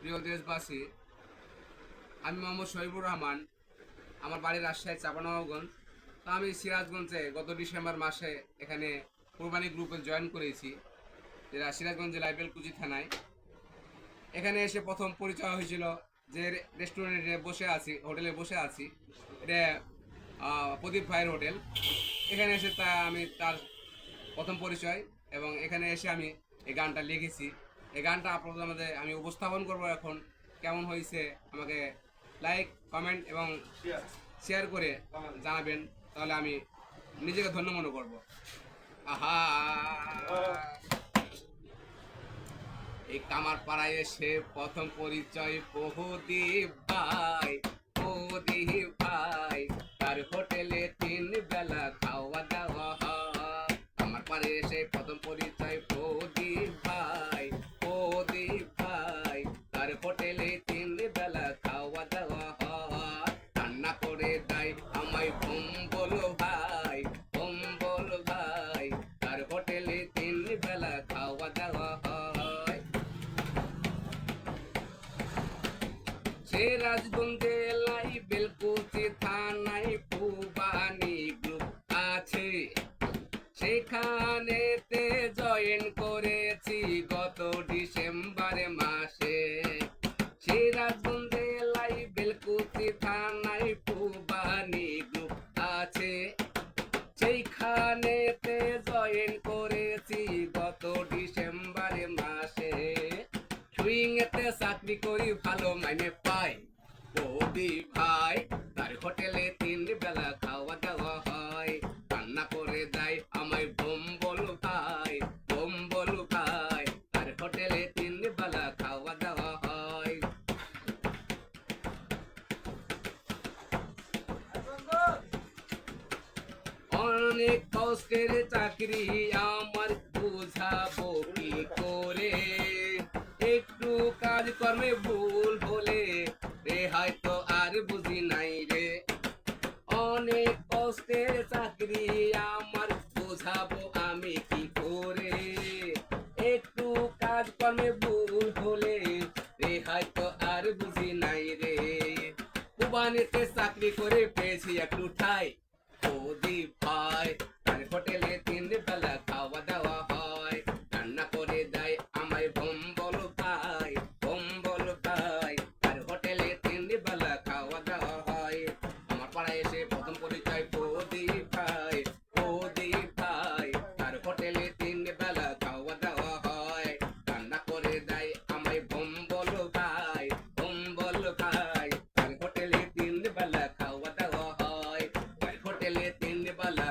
প্রিয় দেশবাসী, আমি মোহাম্মদ শহীবুর রহমান, আমার বাড়ি রাজশাহী চাপানবাবগঞ্জ। তো আমি সিরাজগঞ্জে গত ডিসেম্বর মাসে এখানে কোরবানি গ্রুপে জয়েন করেছি, যেটা সিরাজগঞ্জ লাইবেল কুচি থানায়। এখানে এসে প্রথম পরিচয় হয়েছিল যে রেস্টুরেন্টে বসে আছি, হোটেলে বসে আছি। এটা প্রদীপ ভাইয়ের হোটেল। এখানে এসে তা আমি তার প্রথম পরিচয় এবং এখানে এসে আমি এই গানটা লিখেছি। এই গানটা আপনাদের মধ্যে আমি উপস্থাপন করব এখন। কেমন হয়েছে আমাকে লাইক কমেন্ট এবং শেয়ার করে জানাবেন, তাহলে আমি নিজেকে ধন্য মনে করব। আহা! এই কামার পাড়ায় এসে প্রথম পরিচয় বহুদীপ জয়েন করেছি গত ডিসেম্বর মাসে। সে রাজগঞ্জে লাই বেলকুচি থানায় পুবানি গ্রুপ আছে। সেইখানেতে জয়েন চাকরি করি, ভালো মাইনে পাই। বৌদি ভাই, তার হোটেলে তিন বেলা খাওয়া দাওয়া হয়। করে বোম বলো ভাই বোম বলো ভাই, তার হোটেলে তিন বেলা খাওয়া দাওয়া হয়। অনেক কষ্টের চাকরি আমার, বুঝাবো কি কর্মে ভুল হলে রে হয়তো আর বুঝি নাই রে। অনেক কষ্টের চাকরি আমার, বুঝাবো আমি কি করে? একটু কাজ কর্মে ভুল হলে রে হয়তো আর বুঝি নাই রে। কুবানিতে চাকরি করে পেয়েছি একটু ঠাই হোটেলে